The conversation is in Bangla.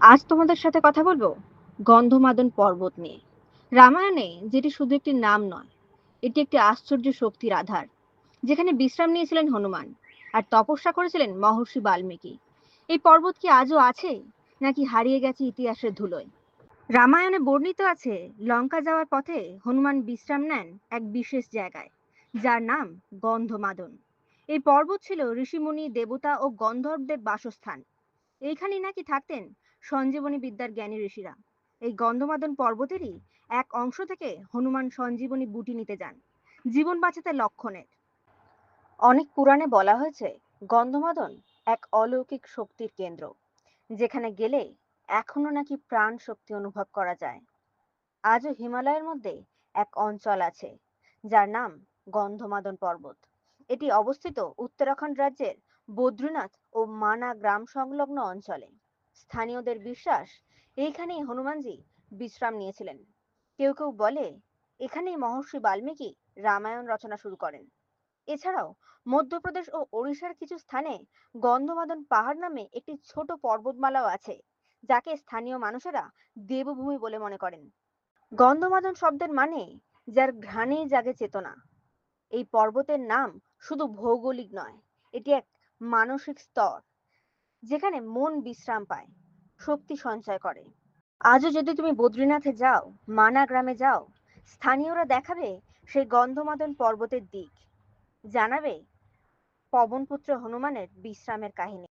আজ তোমাদের সাথে কথা বলব? গন্ধমাদন পর্বত নিয়ে। রামায়ণে যেটি শুধু একটি নাম নয়, এটি একটি আশ্চর্য শক্তির আধার। যেখানে বিশ্রাম নিয়েছিলেন হনুমান আর তপস্যা করেছিলেন মহর্ষি বাল্মীকি। এই পর্বত কি আজও আছে, নাকি হারিয়ে গেছে ইতিহাসের ধুলোয়? রামায়ণে বর্ণিত আছে, লঙ্কা যাওয়ার পথে হনুমান বিশ্রাম নেন এক বিশেষ জায়গায়, যার নাম গন্ধমাদন। এই পর্বত ছিল ঋষিমুনি, দেবতা ও গন্ধর্বদের বাসস্থান। এইখানেই নাকি থাকতেন সঞ্জীবনী বিদ্যার জ্ঞানী ঋষিরা। এই গন্ধমাদন পর্বতেরই এক অংশ থেকে হনুমান সঞ্জীবনী বুটি নিতে যান। জীবন বাঁচাতে লক্ষণের। অনেক পুরাণে বলা হয়েছে, গন্ধমাদন এক অলৌকিক শক্তির কেন্দ্র, যেখানে গেলে এখনও নাকি প্রাণ শক্তি অনুভব করা যায়। আজও হিমালয়ের মধ্যে এক অঞ্চল আছে, যার নাম গন্ধমাদন পর্বত। এটি অবস্থিত উত্তরাখণ্ড রাজ্যের বদ্রীনাথ ও মানা গ্রাম সংলগ্ন অঞ্চলে। স্থানীয়দের বিশ্বাস, এইখানেই হনুমানজি বিশ্রাম নিয়েছিলেন। কেউ কেউ বলে, এখানেই মহর্ষি বাল্মীকি রামায়ণ রচনা শুরু করেন। এছাড়াও মধ্যপ্রদেশ ও ওড়িশার কিছু স্থানে গন্ধমাদন পাহাড় নামে একটি ছোট পর্বতমালাও আছে, যাকে স্থানীয় মানুষেরা দেবভূমি বলে মনে করেন। গন্ধমাদন শব্দের মানে যার ঘ্রাণেই জাগে চেতনা। এই পর্বতের নাম শুধু ভৌগোলিক নয়, এটি এক মানসিক স্তর। যেখানে মন বিশ্রাম পায়, শক্তি সঞ্চয় করে। আজও যদি তুমি বদ্রীনাথে যাও, মানা গ্রামে যাও, স্থানীয়রা দেখাবে সেই গন্ধমাদন পর্বতের দিক। জানাবে পবনপুত্র হনুমানের বিশ্রামের কাহিনী।